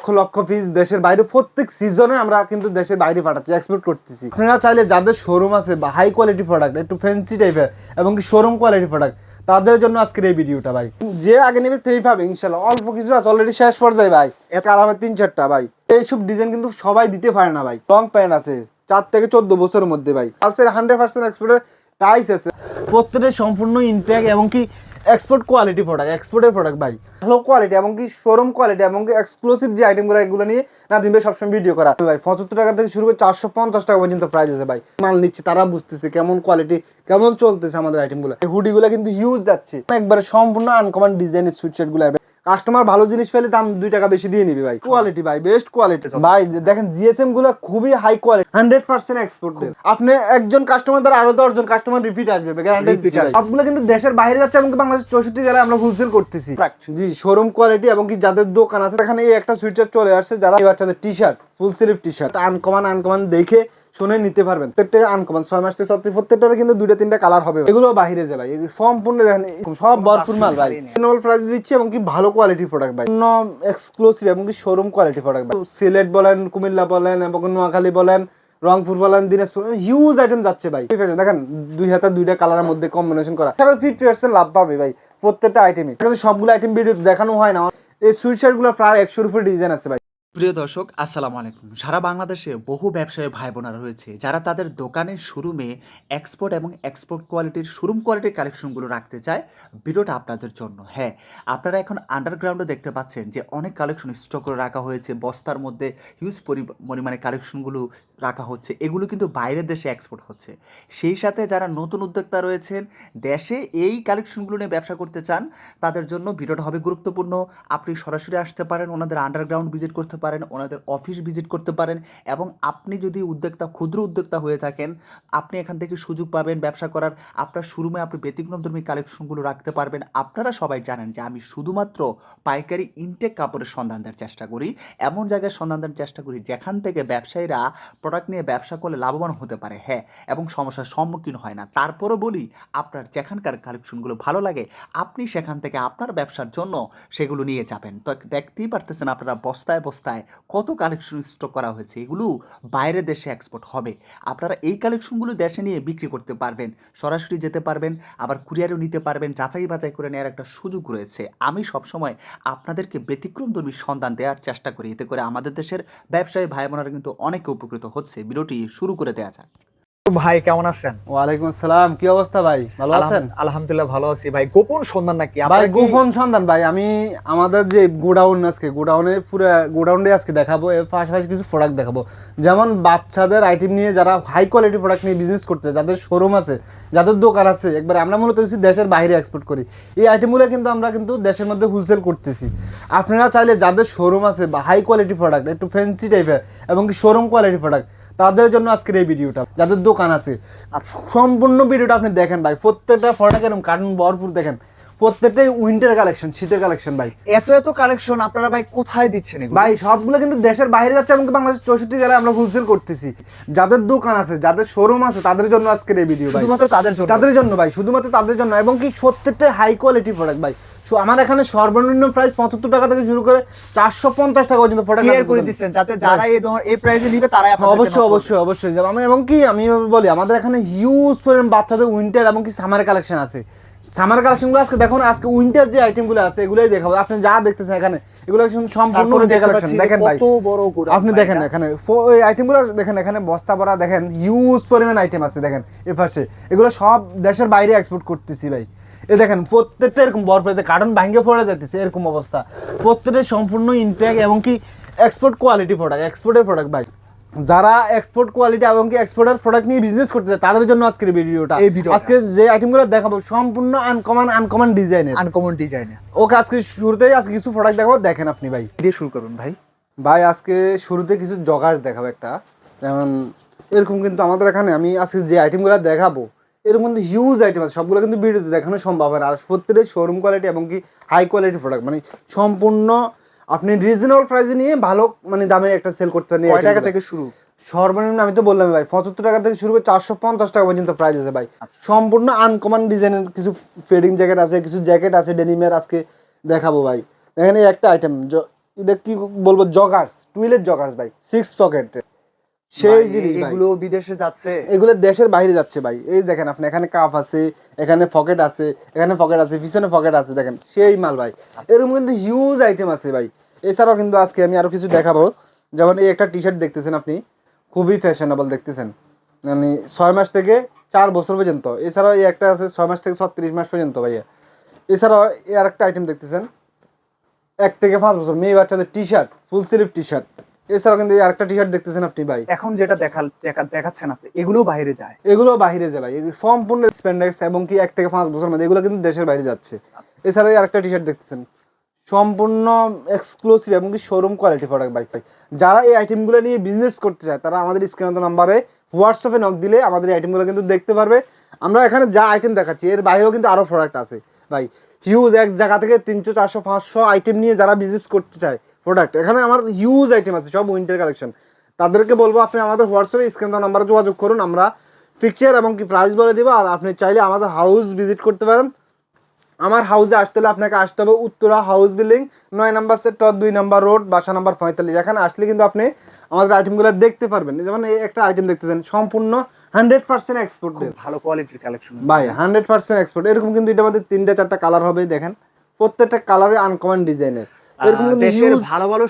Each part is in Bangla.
লক্ষ লক্ষ পিস দেশের বাইরে প্রত্যেক সিজনে আমরা কিন্তু দেশের বাইরে পাঠাচ্ছি এক্সপোর্ট করতেছি। আপনারা চাইলে যাদের শোরুম আছে বা হাই কোয়ালিটি প্রোডাক্ট একটু ফ্যান্সি টাইপের এবং কি শোরুম কোয়ালিটি প্রোডাক্ট তাদের জন্য আজকের এই ভিডিওটা ভাই। যে আগে নেবে তেই পাবে ইনশাল্লাহ অল্প কিছু আছে অলরেডি শেষ পর্যায়ে ভাই। এক আরামের তিন চারটা ভাই। এইসব ডিজাইন কিন্তু সবাই দিতে পারে না ভাই। লং প্যান্ট আছে, চার থেকে চোদ্দ বছরের মধ্যে ভাই। পালসের হান্ড্রেড পার্সেন্ট এক্সপোর্টের টাইস আছে। প্রত্যেকটা সম্পূর্ণ ইনটেক এবং কি এক্সপোর্ট কোয়ালিটি প্রোডাক্ট এক্সপোর্টের প্রোডাক্ট ভাই। ভালো কোয়ালিটি এবং কি শোরুম কোয়ালিটি এবং কি এক্সক্লুসিভ যে আইটেমগুলো এগুলো নিয়ে না দিনবে সবসময় ভিডিও করা। ভাই, পঁচাত্তর টাকা থেকে শুরু করে চারশো পঞ্চাশ টাকা পর্যন্ত প্রাইস আছে ভাই। মাল নিচ্ছে, তারা বুঝতেছে কেমন কোয়ালিটি কেমন চলতেছে আমাদের আইটেমগুলো হুডিগুলো কিন্তু ইউজ যাচ্ছে। একবারে সম্পূর্ণ আনকমন ডিজাইনের সুইটগুলো কাস্টমার ভালো জিনিস পেলে দাম দুই টাকা বেশি দিয়ে নিবি ভাই। কোয়ালিটি ভাই বেস্ট কোয়ালিটি ভাই দেখেন জিএসএমগুলো খুবই high quality hundred percent export আপনি একজন কাস্টমার দ্বারা আরও দশজন কাস্টমার রিপিট আসবে। সবগুলো কিন্তু দেশের বাইরে যাচ্ছে এবং বাংলাদেশ চৌষট্টি জেলায় আমরা হোলসেল করতেছি। জি শোরুম কোয়ালিটি এবং কি যাদের দোকান আছে এখানে এই একটা সুইটার চলে আসছে যারা এই বাচ্চাদের T shirt full sleeve T shirt uncommon uncommon দেখে শুনে নিতে পারবেন। প্রত্যেকটা আনকমান ছয় মাস থেকে প্রত্যেকটার কিন্তু দুইটা তিনটা কালার হবে। এগুলো বাইরে যায় ভাই। সম্পূর্ণ দেখেন সব ভরপুর মাল ভাই। রিজনেবল প্রাইস দিচ্ছি এবং কি ভালো কোয়ালিটি প্রোডাক্ট ভাই। এক্সক্লুসিভ এবং কি শোরুম কোয়ালিটি প্রোডাক্ট ভাই। সিলেট বলেন কুমিল্লা বলেন এবং নোয়াখালী বলেন রংপুর বলেন দিনাজপুর হিউজ আইটেম যাচ্ছে ভাই। ঠিক আছে দেখেন দুই হাতে দুইটা কালারের মধ্যে কম্বিনেশন করা। ফিফটি পার্সেন্ট লাভ পাবে ভাই প্রত্যেকটা আইটেমে কিন্তু সবগুলো আইটেম ভিডিও দেখানো হয় না। এই সুইট শার্টগুলো প্রায় একশোর উপরে ডিজাইন আছে ভাই। প্রিয় দর্শক, আসসালামু আলাইকুম। সারা বাংলাদেশে বহু ব্যবসায়ী ভাই বোনেরা রয়েছে যারা তাদের দোকানের শোরুমে এক্সপোর্ট এবং এক্সপোর্ট কোয়ালিটির শোরুম কোয়ালিটির কালেকশনগুলো রাখতে চায় ভিডিওটা আপনাদের জন্য। হ্যাঁ আপনারা এখন আন্ডারগ্রাউন্ডে দেখতে পাচ্ছেন যে অনেক কালেকশন স্টক করে রাখা হয়েছে। বস্তার মধ্যে হিউজ পরিমাণে কালেকশনগুলো রাখা হচ্ছে। এগুলো কিন্তু বাইরের দেশে এক্সপোর্ট হচ্ছে। সেই সাথে যারা নতুন উদ্যোক্তা রয়েছেন, দেশে এই কালেকশনগুলো নিয়ে ব্যবসা করতে চান, তাদের জন্য ভিডিওটা হবে গুরুত্বপূর্ণ। আপনি সরাসরি আসতে পারেন, ওনাদের আন্ডারগ্রাউন্ড ভিজিট করতে পারেন, ওনাদের অফিস ভিজিট করতে পারেন এবং আপনি যদি উদ্যোক্তা, ক্ষুদ্র উদ্যোক্তা হয়ে থাকেন, আপনি এখান থেকে সুযোগ পাবেন ব্যবসা করার। আপনার শুরুমে আপনি ব্যতিক্রমধর্মী কালেকশনগুলো রাখতে পারবেন। আপনারা সবাই জানেন যে আমি শুধুমাত্র পাইকারি ইনটেক কাপড়ের সন্ধান দেওয়ার চেষ্টা করি। এমন জায়গায় সন্ধান দেওয়ার চেষ্টা করি যেখান থেকে ব্যবসায়ীরা প্রোডাক্ট নিয়ে ব্যবসা করলে লাভবান হতে পারে হ্যাঁ এবং সমস্যার সম্মুখীন হয় না। তারপরও বলি, আপনার যেখানকার কালেকশনগুলো ভালো লাগে, আপনি সেখান থেকে আপনার ব্যবসার জন্য সেগুলো নিয়ে যাবেন। তো দেখতেই পারতেছেন আপনারা বস্তায় বস্তায় কত কালেকশন স্টক করা হয়েছে, এগুলো বাইরের দেশে এক্সপোর্ট হবে। আপনারা এই কালেকশনগুলো দেশে নিয়ে বিক্রি করতে পারবেন, সরাসরি যেতে পারবেন, আবার কুরিয়ারও নিতে পারবেন, যাচাই বাছাই করে নেওয়ার একটা সুযোগ রয়েছে। আমি সবসময় আপনাদেরকে ব্যতিক্রমধর্মী সন্ধান দেওয়ার চেষ্টা করি, এতে করে আমাদের দেশের ব্যবসায়ী ভাই বোনেরা কিন্তু অনেকে উপকৃত হচ্ছে ভিডিওটি শুরু করে দেওয়া যাক। ভাই কেমন আছেন? ওয়ালাইকুম আসসালাম। কি অবস্থা ভাই? ভালো আছেন? আলহামদুলিল্লাহ ভালো আছি ভাই। গোপন সন্ধান নাকি? ভাই গোপন সন্ধান ভাই। আমি আমাদের যে গোডাউন আজকে গোডাউনে পুরো গোডাউনে আজকে দেখাবো। এর পাশাপাশি কিছু প্রোডাক্ট দেখাবো। যেমন বাচ্চাদের আইটেম নিয়ে যারা হাই কোয়ালিটি প্রোডাক্ট নিয়ে বিজনেস করতে যাদের শোরুম আছে যাদের দোকান আছে একবার আমরা মূলত দেশের বাইরে এক্সপোর্ট করি। এই আইটেমগুলো কিন্তু আমরা কিন্তু দেশের মধ্যে হোলসেল করতেছি। আপনারা চাইলে যাদের শোরুম আছে বা হাই কোয়ালিটি প্রোডাক্ট একটু ফ্যান্সি টাইপের এবং কি শোরুম কোয়ালিটি প্রোডাক্ট তাদের জন্য আজকের এই ভিডিওটা। যাদের দোকান আছে। আচ্ছা সম্পূর্ণ ভিডিওটা আপনি দেখেন ভাই। প্রত্যেকটা প্রোডাক্ট এরকম কার্টুন ভরপুর দেখেন। প্রত্যেকটাই উইন্টার কালেকশন শীতের কালেকশন ভাই। এত এত কালেকশন আপনারা ভাই কোথায় দিচ্ছেন? ভাই সবগুলো কিন্তু দেশের বাইরে যাচ্ছে এবং বাংলাদেশ চৌষট্টি জেলায় আমরা হোলসেল করতেছি। যাদের দোকান আছে যাদের শোরুম আছে তাদের জন্য আজকের এই ভিডিও ভাই। শুধুমাত্র তাদের জন্য? তাদের জন্য ভাই শুধুমাত্র তাদের জন্য। এবং কি প্রত্যেকটা হাই কোয়ালিটি প্রোডাক্ট ভাই। So, আমার এখানে সর্বনিম্ন প্রাইস পঁচাত্তর টাকা থেকে শুরু করে চারশো পঞ্চাশ টাকা পর্যন্ত প্রোডাক্ট ক্লিয়ার করে দিচ্ছেন যাতে যারা এই ধরনের এই প্রাইসে নিবে তারাই অবশ্যই অবশ্যই অবশ্যই। যাব আমি এবং কি আমি বলি আমাদের এখানে হিউজ পরিমাণ বাচ্চাদের উইন্টার এবং কি সামার কালেকশন আছে। সামার কালেকশনগুলো আজকে দেখুন আজকে উইন্টার যে আইটেমগুলো আছে এগুলোই দেখাবো। আপনি যা দেখতেছেন এখানে এগুলো সম্পূর্ণ উইন্টার কালেকশন দেখেন ভাই কত বড় গোডাউন আপনি দেখেন এখানে। ওই আইটেমগুলো দেখেন এখানে বস্তা ভরা দেখেন হিউজ পরিমাণ আইটেম আছে দেখেন এ পাশে এগুলো সব দেশের বাইরে এক্সপোর্ট করতেছি ভাই। এ দেখেন প্রত্যেকটা এরকম বরফ কার্টন ভাঙ্গে পড়ে যাচ্ছে এরকম অবস্থা। প্রত্যেকটা সম্পূর্ণ ইনটেক এবং কি এক্সপোর্ট কোয়ালিটি প্রোডাক্ট এক্সপোর্টের প্রোডাক্ট ভাই। যারা এক্সপোর্ট কোয়ালিটি এবং কি এক্সপোর্টের প্রোডাক্ট নিয়ে বিজনেস করতে চায় তাদের জন্য আজকের ভিডিওটা এই ভিডিওটা। আজকে যে আইটেমগুলো দেখাবো সম্পূর্ণ আনকমন আনকমন ডিজাইনের আনকমন ডিজাইনে ওকে আজকে শুরুতেই আজকে কিছু প্রোডাক্ট দেখাবো দেখেন আপনি ভাই। দিয়ে শুরু করুন ভাই। ভাই আজকে শুরুতে কিছু জগার্স দেখাবো একটা। যেমন এরকম কিন্তু আমাদের এখানে আমি আজকে যে আইটেমগুলো দেখাবো এরকম কিন্তু হিউজ আইটেম আছে। সবগুলো কিন্তু ভিডিওতে দেখানো সম্ভব হয় না। আর প্রত্যেকটাই শোরুম কোয়ালিটি এবং কি হাই কোয়ালিটি প্রোডাক্ট মানে সম্পূর্ণ আপনি রিজনেবল প্রাইসে নিয়ে ভালো মানে দামে একটা সেল করতে পারেন কয় টাকা থেকে শুরু? সর্বনিম্ন আমি তো বললাম ভাই পঁচাত্তর টাকা থেকে শুরু করে চারশো পঞ্চাশ টাকা পর্যন্ত প্রাইস আছে ভাই। আচ্ছা। সম্পূর্ণ আনকমন ডিজাইনের কিছু ফেডিং জ্যাকেট আছে কিছু জ্যাকেট আছে ডেনিমের আজকে দেখাবো ভাই। এখানে একটা আইটেম এটা কি বলব? জগার্স টুইলের জগার্স ভাই সিক্স পকেট সেই জিনিস এগুলো বিদেশে যাচ্ছে। এগুলো দেশের বাইরে যাচ্ছে ভাই। এই দেখেন আপনি এখানে কাপ আছে এখানে পকেট আছে এখানে পকেট আছে পিছনে পকেট আছে দেখেন। সেই মাল ভাই। এরকম কিন্তু হিউজ আইটেম আছে ভাই। এছাড়াও কিন্তু আজকে আমি আরও কিছু দেখাবো। যেমন এই একটা টি শার্ট দেখতেছেন আপনি খুবই ফ্যাশনেবল দেখতেছেন। মানে ছয় মাস থেকে চার বছর পর্যন্ত। এছাড়াও এই একটা আছে ছয় মাস থেকে ছত্রিশ মাস পর্যন্ত ভাইয়া এছাড়াও এই আর একটা আইটেম দেখতেছেন এক থেকে পাঁচ বছর মেয়ে বাচ্চাদের T shirt full sleeve T shirt এছাড়াও কিন্তু এই আরেকটা টি শার্ট দেখতেছেন আপনি ভাই। এখন যেটা দেখা দেখা- দেখাচ্ছেন আপনি এগুলো বাইরে যায়। এগুলো বাহিরে যায় ভাই। সম্পূর্ণ স্প্যান্ডেক্স এবং কি এক থেকে পাঁচ বছর মধ্যে এগুলো কিন্তু দেশের বাইরে যাচ্ছে। আচ্ছা। এছাড়াও আরেকটা টি শার্ট দেখতেছেন। সম্পূর্ণ এক্সক্লুসিভ এবং কি শোরুম কোয়ালিটি প্রোডাক্ট বাইক ভাই। যারা এই আইটেমগুলো নিয়ে বিজনেস করতে চায় তারা আমাদের স্ক্রিনে নাম্বারে হোয়াটসঅ্যাপে নক দিলে আমাদের এই আইটেমগুলো কিন্তু দেখতে পারবে। আমরা এখানে যা আইটেম দেখাচ্ছি এর বাইরেও কিন্তু আরও প্রোডাক্ট আছে ভাই। হিউজ এক জায়গা থেকে তিনশো চারশো পাঁচশো আইটেম নিয়ে যারা বিজনেস করতে চায় প্রোডাক্ট এখানে আমার হিউজ আইটেম আছে সব উইন্টার কালেকশন তাদেরকে বলব আপনি আমাদের হোয়াটসঅ্যাপে স্ক্রিন নাম্বারে যোগাযোগ করুন আমরা পিকচার এবং কি প্রাইস বলে দেবো আর আপনি চাইলে আমাদের হাউস ভিজিট করতে পারেন। আমার হাউসে আসতে হলে আপনাকে আসতে হবে উত্তরা হাউস বিল্ডিং নয় নাম্বার সেক্টর দুই নাম্বার রোড বাসা নাম্বার পঁয়তাল্লিশ। এখানে আসলে কিন্তু আপনি আমাদের আইটেমগুলো দেখতে পারবেন। যেমন এই একটা আইটেম দেখতেছেন সম্পূর্ণ হান্ড্রেড পার্সেন্ট এক্সপোর্ট ভালো কোয়ালিটির কালেকশন ভাই হান্ড্রেড পার্সেন্ট এক্সপোর্ট এরকম কিন্তু এটার মধ্যে তিনটা চারটা কালার হবে দেখেন। প্রত্যেকটা কালারে আনকমন ডিজাইনের দেশের ভালো ভালো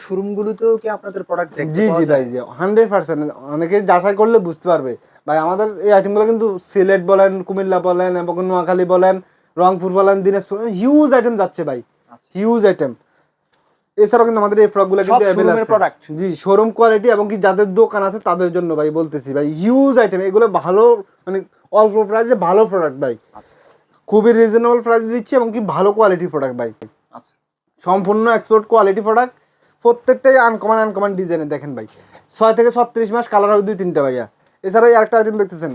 কি আপনাদের প্রোডাক্ট জি জি ভাই জি। হান্ড্রেড পার্সেন্ট অনেকে যাচাই করলে বুঝতে পারবে। ভাই আমাদের এই আইটেমগুলো কিন্তু সিলেট বলেন কুমিল্লা বলেন এবং নোয়াখালী বলেন রংপুর বলেন দিনাজপুর হিউজ আইটেম যাচ্ছে ভাই। আচ্ছা। হিউজ আইটেম এছাড়াও কিন্তু আমাদের এই ফ্রকগুলো কিন্তু অ্যাভেলেবল product? জি শোরুম কোয়ালিটি এবং কি যাদের দোকান আছে তাদের জন্য ভাই বলতেছি ভাই। হিউজ আইটেম এগুলো ভালো মানে অল্প প্রাইসে ভালো প্রোডাক্ট ভাই। আচ্ছা। খুবই রিজনেবল প্রাইস দিচ্ছি এবং কি ভালো কোয়ালিটি প্রোডাক্ট ভাই। আচ্ছা। সম্পূর্ণ এক্সপোর্ট কোয়ালিটি প্রোডাক্ট প্রত্যেকটাই আনকমন আনকমন ডিজাইনে দেখেন ভাই। ছয় থেকে ছত্রিশ মাস কালার হবে দুই তিনটা ভাইয়া। এছাড়া আরেকটা আইটেম দেখতেছেন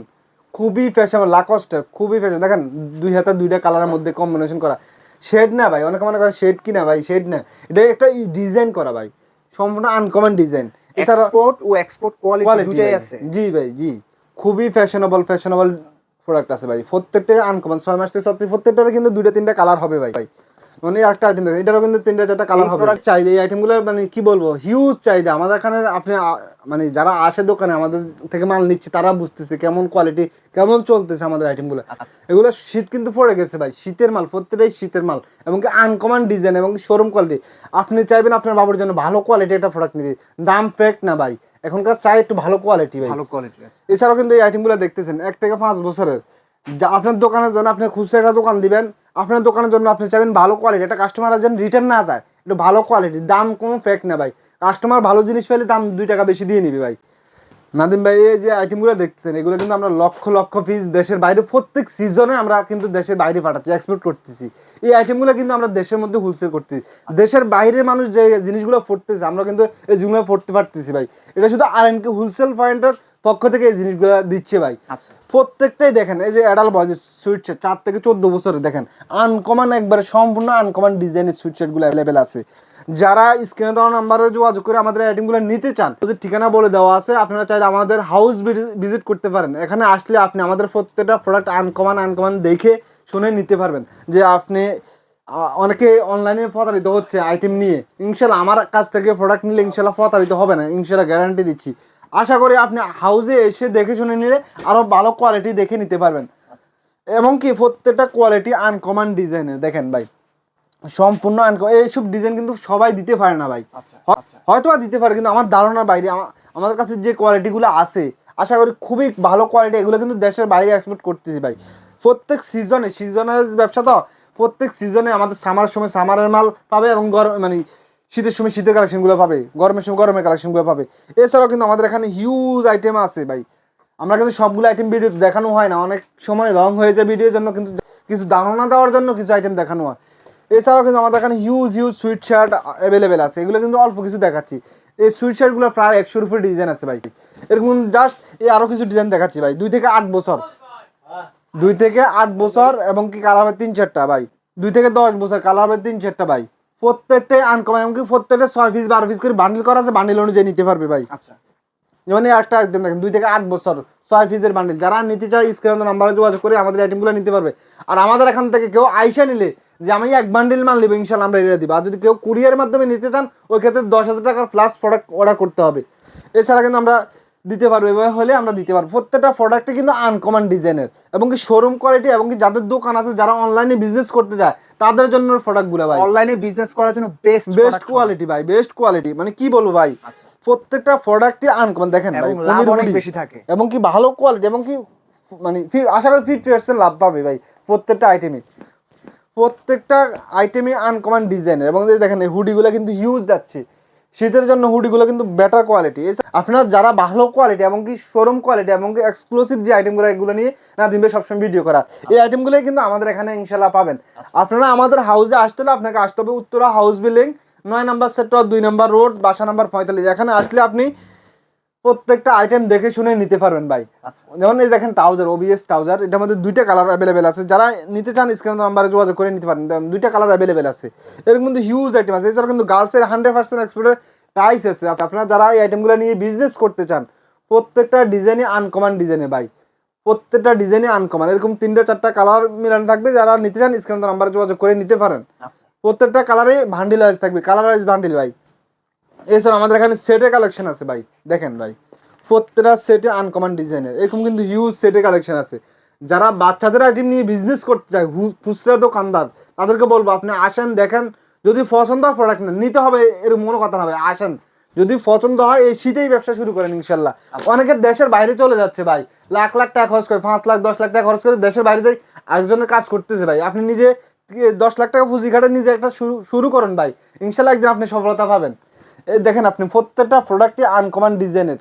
খুবই ফ্যাশন লাকস্টের খুবই ফ্যাশন দেখেন দুই হাতে দুইটা কালারের মধ্যে কম্বিনেশন করা। শেড না ভাই অনেকে মনে করে শেড কি না ভাই শেড না। এটা একটা ডিজাইন করা ভাই সম্পূর্ণ আনকমন ডিজাইন এছাড়া এক্সপোর্ট ও এক্সপোর্ট কোয়ালিটি কোয়ালিটি দুটাই আছে। জি ভাই জি। খুবই ফ্যাশনেবল ফ্যাশনেবল প্রোডাক্ট আছে ভাই। প্রত্যেকটাই আনকমন ছয় মাস থেকে সত্যি প্রত্যেকটার কিন্তু দুইটা তিনটা কালার হবে ভাই ভাই। মানে একটা আইটেম দেখেন এটারও কিন্তু তিনটা চারটা কালার হবে। চাহিদা এই আইটেমগুলো মানে কি বলব? হিউজ চাহিদা। আমাদের এখানে আপনি মানে যারা আসে দোকানে আমাদের থেকে মাল নিচ্ছে তারা বুঝতেছে কেমন কোয়ালিটি কেমন চলতেছে আমাদের আইটেমগুলো আচ্ছা। এগুলো শীত কিন্তু পড়ে গেছে ভাই। শীতের মাল প্রত্যেকটাই শীতের মাল। এবং কি আনকমন ডিজাইন এবং শোরুম কোয়ালিটি আপনি চাইবেন আপনার বাবুর জন্য ভালো কোয়ালিটি একটা প্রোডাক্ট নিতে। দাম ফেক না ভাই। এখনকার চাই একটু ভালো কোয়ালিটি ভাই। ভালো কোয়ালিটি এছাড়াও কিন্তু এই আইটেমগুলো দেখতেছেন এক থেকে পাঁচ বছরের। যা আপনার দোকানের জন্য আপনি খুচরা একটা দোকান দিবেন, আপনার দোকানের জন্য আপনি চাইবেন ভালো কোয়ালিটি একটা কাস্টমার যেন রিটার্ন না যায় একটু ভালো কোয়ালিটি দাম কোনো ফেক না ভাই। কাস্টমার ভালো জিনিস পেলে দাম দুই টাকা বেশি দিয়ে নিবে ভাই। নাদিম ভাই, এই যে আইটেমগুলো দেখতেছেন, এগুলো কিন্তু আমরা লক্ষ লক্ষ পিস দেশের বাইরে, প্রত্যেক সিজনে আমরা কিন্তু দেশের বাইরে পাঠাচ্ছি এক্সপোর্ট করতেছি। এই আইটেমগুলো কিন্তু আমরা দেশের মধ্যে হোলসেল করতেছি। দেশের বাইরে মানুষ যে জিনিসগুলো পড়তেছে, আমরা কিন্তু এই জিনিসগুলো পড়তে পারতেছি ভাই। এটা শুধু আর এন কে হোলসেল পয়েন্টের পক্ষ থেকে এই জিনিসগুলো দিচ্ছে ভাই। আচ্ছা। প্রত্যেকটাই দেখেন এই যে অ্যাডাল বয়েজ সুইট শার্ট চার থেকে চোদ্দ বছরে দেখেন। আনকমন একবারে সম্পূর্ণ আনকমন ডিজাইনের সুইট শার্টগুলো অ্যাভেলেবেল আছে। যারা স্ক্রিনে দেওয়া নাম্বারে যোগাযোগ করে আমাদের আইটেমগুলো নিতে চান ওদের ঠিকানা বলে দেওয়া আছে আপনারা চাইলে আমাদের হাউস ভিজিট করতে পারেন। এখানে আসলে আপনি আমাদের প্রত্যেকটা প্রোডাক্ট আনকমন আনকমন দেখে শুনে নিতে পারবেন যে আপনি অনেকে অনলাইনে প্রতারিত হচ্ছে আইটেম নিয়ে। ইনশাল্লাহ আমার কাছ থেকে প্রোডাক্ট নিলে ইনশাল্লাহ প্রতারিত হবে না ইনশাল্লাহ গ্যারান্টি দিচ্ছি। আশা করি আপনি হাউজে এসে দেখে শুনে নিলে আরও ভালো কোয়ালিটি দেখে নিতে পারবেন। এবং কি প্রত্যেকটা কোয়ালিটি আনকমন ডিজাইনের দেখেন ভাই। সম্পূর্ণ আনকমন এইসব ডিজাইন কিন্তু সবাই দিতে পারে না ভাই। আচ্ছা আচ্ছা। হয়তো বা দিতে পারে কিন্তু আমার ধারণার বাইরে আমা- আমাদের কাছে যে কোয়ালিটিগুলো আছে আশা করি খুবই ভালো কোয়ালিটি এগুলো কিন্তু দেশের বাইরে এক্সপোর্ট করতেছি ভাই। প্রত্যেক সিজনে সিজনের ব্যবসা তো প্রত্যেক সিজনে আমাদের সামার সময় সামারের মাল পাবে এবং গরম মানে শীতের সময় শীতের কালেকশনগুলো পাবে, গরমের সময় গরমের কালেকশনগুলো পাবে। এছাড়াও কিন্তু আমাদের এখানে হিউজ আইটেম আছে ভাই। আমরা কিন্তু সবগুলো আইটেম ভিডিও দেখানো হয় না, অনেক সময় লং হয়ে যায় ভিডিওর জন্য, কিন্তু কিছু ধারণা দেওয়ার জন্য কিছু আইটেম দেখানো হয়। এছাড়াও কিন্তু আমাদের এখানে huge huge sweet shirt available আছে, এগুলো কিন্তু অল্প কিছু দেখাচ্ছি। এই সুইট শার্টগুলো প্রায় একশোর উপরে ডিজাইন আছে ভাই। এরকম জাস্ট এই আরও কিছু ডিজাইন দেখাচ্ছি ভাই। দুই থেকে আট বছর। দুই থেকে আট বছর এবং কি কালার হবে তিন চারটা ভাই। দুই থেকে দশ বছর কালার হবে তিন চারটা ভাই। প্রত্যেকটাই আনকমন এমনকি প্রত্যেকটা ছয় পিস বারো পিস করে বান্ডিল করা আছে বান্ডিল অনুযায়ী নিতে পারবে ভাই। আচ্ছা। যেমন একটা একদম দেখেন দুই থেকে আট বছর ছয় পিসের বান্ডিল যারা নিতে চায় স্ক্রিনে নাম্বারে যোগাযোগ করে আমাদের আইটেমগুলো নিতে পারবে। আর আমাদের এখান থেকে কেউ আইসা নিলে যে আমি এক বান্ডিল মাল নেব ইনশাল্লাহ আমরা এটা দিব। আর যদি কেউ কুরিয়ার মাধ্যমে নিতে চান ওই ক্ষেত্রে দশ হাজার টাকার প্লাস প্রোডাক্ট অর্ডার করতে হবে। এছাড়া কিন্তু আমরা দিতে পারব এভাবে হলে আমরা দিতে পারব। প্রত্যেকটা প্রোডাক্টে কিন্তু আনকমন ডিজাইনের এবং কি শোরুম কোয়ালিটি এবং কি যাদের দোকান আছে যারা অনলাইনে বিজনেস করতে যায় তাদের জন্য প্রোডাক্টগুলো ভাই। অনলাইনে বিজনেস করার জন্য বেস্ট বেস্ট কোয়ালিটি ভাই বেস্ট কোয়ালিটি মানে কি বলব ভাই? আচ্ছা। প্রত্যেকটা প্রোডাক্টই আনকমন দেখেন ভাই লাভ অনেক বেশি থাকে। এবং কি ভালো কোয়ালিটি এবং কি মানে আশা করি ফিফটি পার্সেন্ট লাভ পাবে ভাই প্রত্যেকটা আইটেমে প্রত্যেকটা আইটেমে আনকমন ডিজাইনের এবং দেখেন এই হুডিগুলো কিন্তু হিউজ যাচ্ছে। শীতের জন্য হুডিগুলো কিন্তু বেটার কোয়ালিটি আপনারা যারা ভালো কোয়ালিটি এবং কি শোরুম কোয়ালিটি এবং কি এক্সক্লুসিভ যে আইটেমগুলো এগুলো নিয়ে না দিনবে সবসময় ভিডিও করা এই আইটেমগুলোই কিন্তু আমাদের এখানে ইনশাল্লাহ পাবেন। আপনারা আমাদের হাউসে আসতে হলে আপনাকে আসতে হবে উত্তরা হাউস বিল্ডিং নয় নাম্বার সেক্টর দুই নাম্বার রোড বাসা নাম্বার পঁয়তাল্লিশ। এখানে আসলে আপনি প্রত্যেকটা আইটেম দেখে শুনে নিতে পারবেন ভাই। আচ্ছা। যেমন এই দেখেন ট্রাউজার ওবিএস ট্রাউজার এটার মধ্যে দুইটা কালার অ্যাভেলেবেল আছে। যারা নিতে চান স্ক্রিন নাম্বারে যোগাযোগ করে নিতে পারেন। দুইটা কালার অ্যাভেলেবেল আছে। এরকম কিন্তু হিউজ আইটেম আছে। এছাড়া কিন্তু গার্লসের হান্ড্রেড পার্সেন্ট এক্সপোর্টের প্রাইস আছে। আপনারা যারা এই আইটেমগুলো নিয়ে বিজনেস করতে চান প্রত্যেকটা ডিজাইনই আনকমন ডিজাইনে ভাই। প্রত্যেকটা ডিজাইনে আনকমন এরকম তিনটা চারটা কালার মিলানো থাকবে। যারা নিতে চান স্ক্রিন নাম্বারে যোগাযোগ করে নিতে পারেন। আচ্ছা। প্রত্যেকটা কালারে ভান্ডিল ওয়াইজ থাকবে। কালার ওয়াইজ ভান্ডিল ভাই। এছাড়া আমাদের এখানে সেটের কালেকশন আছে ভাই। দেখেন ভাই প্রত্যেকটা সেটে আনকমন ডিজাইনের এরকম কিন্তু হিউজ সেটের কালেকশন আছে। যারা বাচ্চাদের আইটেম নিয়ে বিজনেস করতে চায় খুচরা দোকানদার তাদেরকে বলব আপনি আসেন দেখেন যদি পছন্দ হয় প্রোডাক্ট নেন। নিতে হবে এরকম মনে কথা না ভাই আসেন। যদি পছন্দ হয় এই শীতেই ব্যবসা শুরু করেন ইনশাল্লাহ। অনেকে দেশের বাইরে চলে যাচ্ছে ভাই। লাখ লাখ টাকা খরচ করে পাঁচ লাখ দশ লাখ টাকা খরচ করে দেশের বাইরে যাই আরেকজনের কাজ করতেছে ভাই। আপনি নিজে দশ লাখ টাকা পুঁজি খাটে নিজে একটা শুরু শুরু করেন ভাই। ইনশাল্লাহ একদিন আপনি সফলতা পাবেন। দেখেন আপনি প্রত্যেকটা প্রোডাক্টই আনকমন ডিজাইনের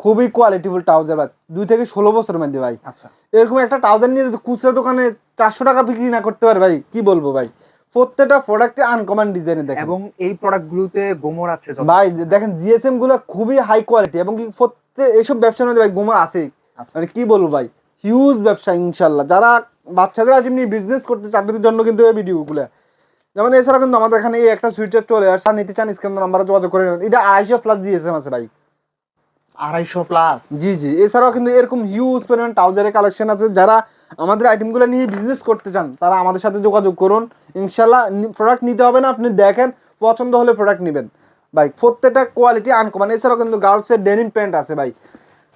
খুবই কোয়ালিটিফুল ট্রাউজার ভাই দুই থেকে ষোলো বছরের মধ্যে ভাই। আচ্ছা। এরকম একটা ট্রাউজার নিয়ে যদি খুচরা দোকানে চারশো টাকা বিক্রি না করতে পারে ভাই কি বলব ভাই? প্রত্যেকটা প্রোডাক্টে আনকমন ডিজাইনে দেখেন। এবং এই প্রোডাক্টগুলোতে গোমর আছে ভাই দেখেন জিএসএমগুলো খুবই হাই কোয়ালিটি এবং কি প্রত্যেক এইসব ব্যবসার মধ্যে ভাই গোমর আছে আচ্ছা। মানে কি বলব ভাই? হিউজ ব্যবসা ইনশাল্লাহ যারা বাচ্চাদের আইটেম এমনি বিজনেস করতে চাকরির জন্য কিন্তু এই ভিডিওগুলো যেমন এছাড়া কিন্তু আমাদের এখানে এই একটা সুইটার চলে আসছে আর নিতে চান স্ক্রিন নাম্বারে যোগাযোগ করে নেবেন। এটা আড়াইশো প্লাস জিএসএম আছে ভাই। আড়াইশো প্লাস জি জি। এছাড়াও কিন্তু এরকম হিউজ পরিমাণ ট্রাউজারের কালেকশন আছে। যারা আমাদের আইটেমগুলো নিয়ে বিজনেস করতে চান তারা আমাদের সাথে যোগাযোগ করুন। ইনশাল্লাহ প্রোডাক্ট নিতে হবে না। আপনি দেখেন পছন্দ হলে প্রোডাক্ট নেবেন। ভাই প্রত্যেকটা কোয়ালিটি আনকমান এছাড়াও কিন্তু গার্লসের ডেনিম প্যান্ট আছে ভাই।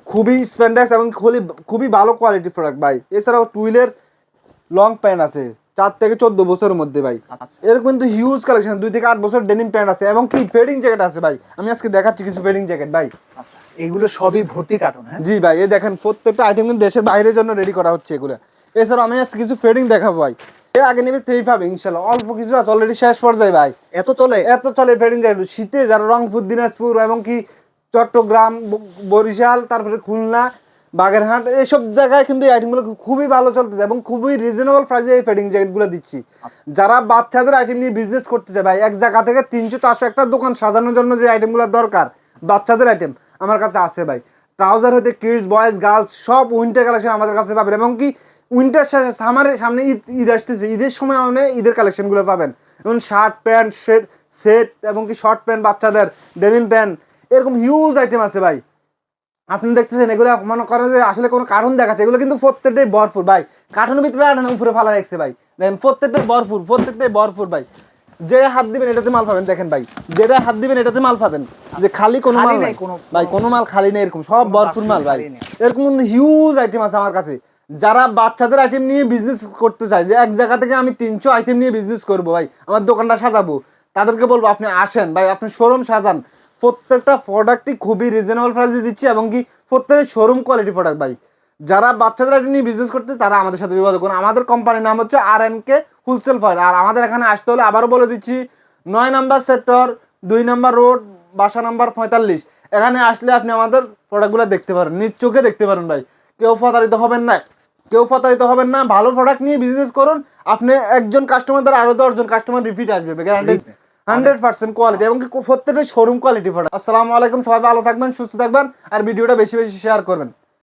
খুবই স্প্যান্ডেক্স এবং খুবই খুবই ভালো কোয়ালিটি প্রোডাক্ট ভাই। এছাড়াও টুইলের লং প্যান্ট আছে। চার থেকে চোদ্দ বছরের মধ্যে ভাই। আচ্ছা। এরকম কিন্তু হিউজ কালেকশন দুই থেকে আট বছর ডেনিম প্যান্ট আছে এবং কি ফেডিং জ্যাকেট আছে ভাই। আমি আজকে দেখাচ্ছি কিছু ফেডিং জ্যাকেট ভাই। আচ্ছা এগুলো সবই ভর্তি কার্টুন হ্যাঁ? জি ভাই এই দেখেন প্রত্যেকটা আইটেম কিন্তু দেশের বাইরের জন্য রেডি করা হচ্ছে এগুলো। এছাড়া আমি আজকে কিছু ফেডিং দেখাবো ভাই। এর আগে নেবে তেই পাবে ইনশাল্লাহ। অল্প কিছু আছে অলরেডি শেষ পর্যায়ে ভাই। এত চলে? এত চলে ফেডিং যায় শীতে যারা রংপুর দিনাজপুর এবং কি চট্টগ্রাম বরিশাল তারপরে খুলনা বাগেরহাট এইসব জায়গায় কিন্তু এই আইটেমগুলো খুবই ভালো চলতেছে এবং খুবই রিজনেবল প্রাইসে এই ফেডিং জ্যাকেটগুলো দিচ্ছি। আচ্ছা। যারা বাচ্চাদের আইটেম নিয়ে বিজনেস করতে চায় ভাই এক জায়গা থেকে তিনশো চারশো একটা দোকান সাজানোর জন্য যে আইটেমগুলো দরকার বাচ্চাদের আইটেম আমার কাছে আছে ভাই। ট্রাউজার হতে কিডস বয়েজ গার্লস সব উইন্টার কালেকশন আমাদের কাছে পাবেন এবং কি উইন্টার শেষে সামারের সামনে ঈদ ঈদ আসতেছে। ঈদের সময় আপনি ঈদের কালেকশনগুলো পাবেন। যেমন শার্ট প্যান্ট সেট সেট এবং কি শর্ট প্যান্ট বাচ্চাদের ডেনিম প্যান্ট এরকম হিউজ আইটেম আছে ভাই। আপনি দেখতেছেন এগুলো মনে করেন যে আসলে কোনো কার্টুন দেখাচ্ছে এগুলো কিন্তু প্রত্যেকটাই ভরপুর ভাই। কার্টুনের ভিতরে আটানো উপরে ফালা দেখছে ভাই। দেখেন প্রত্যেকটাই ভরপুর প্রত্যেকটাই ভরপুর ভাই। যে হাত দিবেন এটাতে মাল পাবেন দেখেন ভাই। যেটা হাত দিবেন এটাতে মাল পাবেন। যে খালি কোনো মাল নাই ভাই কোনো মাল খালি নেই এরকম সব ভরপুর মাল ভাই। এরকম হিউজ আইটেম আছে আমার কাছে। যারা বাচ্চাদের আইটেম নিয়ে বিজনেস করতে চায় যে এক জায়গা থেকে আমি তিনশো আইটেম নিয়ে বিজনেস করব ভাই আমার দোকানটা সাজাবো তাদেরকে বলব আপনি আসেন ভাই আপনি শোরুম সাজান। প্রত্যেকটা প্রোডাক্টই খুবই রিজনেবল প্রাইসে দিচ্ছি এবং কি প্রত্যেকটা শোরুম কোয়ালিটি প্রোডাক্ট ভাই। যারা বাচ্চাদের নিয়ে বিজনেস করতে তারা আমাদের সাথে যোগাযোগ করুন। আমাদের কোম্পানির নাম হচ্ছে R N K wholesale point আর আমাদের এখানে আসতে হলে আবারও বলে দিচ্ছি, নয় নাম্বার সেক্টর দুই নাম্বার রোড বাসা নাম্বার পঁয়তাল্লিশ। এখানে আসলে আপনি আমাদের প্রোডাক্টগুলো দেখতে পারেন। নিজ চোখে দেখতে পারেন ভাই। কেউ প্রতারিত হবেন না। কেউ প্রতারিত হবেন না। ভালো প্রোডাক্ট নিয়ে বিজনেস করুন। আপনি একজন কাস্টমার দ্বারা আরও দশজন কাস্টমার রিপিট আসবে। গ্যারান্টি হান্ড্রেড পার্সেন্ট কোয়ালিটি এবং প্রত্যেকটা শোরুম কোয়ালিটি প্রোডাক্ট আসসালামু আলাইকুম, সবাই ভালো থাকবেন, সুস্থ থাকবেন, আর ভিডিওটা বেশি বেশি শেয়ার করবেন।